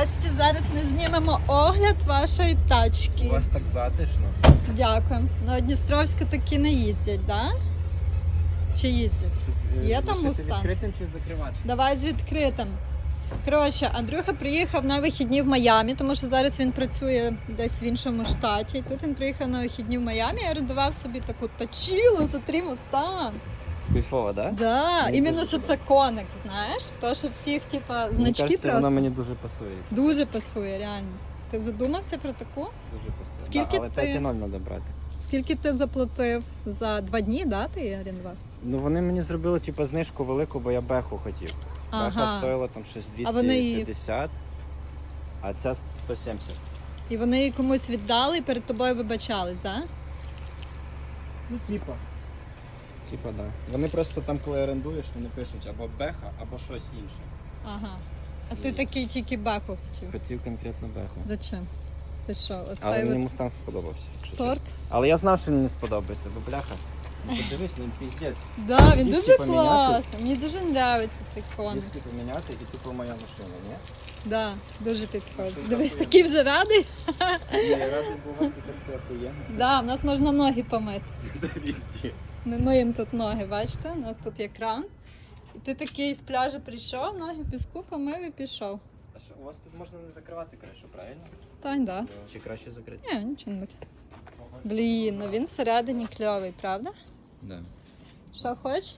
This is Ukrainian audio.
Здрасте, зараз ми знімемо огляд вашої тачки. У вас так затишно. Дякую. На Дністровську таки не їздять, да? Чи їздять? Є там Мустанг? відкритим чи закривати? Давай з відкритим. Коротше, Андрюха приїхав на вихідні в Майамі, тому що зараз він працює десь в іншому штаті. Тут він приїхав на вихідні в Майамі і орендував собі таку точілу за три Мустанг. Кайфово, да? Да, Мені іменно дуже що це коник, знаєш? То, що всіх, типа, Мені значки кажеться, просто вона мені дуже пасує. дуже пасує, реально. Ти задумався про таку? Дуже пасує. Скільки да, але ти- 5,0 треба брати. Скільки ти заплатив за два дні, да, ти її орендував? Ну вони мені зробили типу, знижку велику, бо я беху хотів. Беха Ага. стоїла там щось А вони її- 250, а ця 170. І вони її комусь віддали і перед тобою вибачались, да? Ну, типа. Типа, да. Вони просто там, коли орендуєш, вони пишуть або беха, або щось інше. Ага. А ти І- такий тільки беху хотів. Хотів конкретно беху. Зачем? Ти що, Але оцей мені от мустанг сподобався. якщо торт? Але я знав, що він не сподобається, бо бляха. Ну подивись, він піздець. Да, він Диски дуже поміняти? класний. Мені дуже подобається цей коник. Диски поміняти і тупо моя машина, ні? Да, дуже підходить. Дивись, такий вже радий. Я радий, бо у вас таке все охуєнно. Да, в нас можна ноги помити. Це піздець. Ми миємо тут ноги, бачите? У нас тут є кран. І ти такий з пляжу прийшов, ноги в піску помив і пішов. А що, у вас тут можна не закривати кришу, правильно? Тань, да. Чи краще закрити? Ні, нічого не буде. Блін, ну він всередині кльовий, правда? Да. Що хочеш?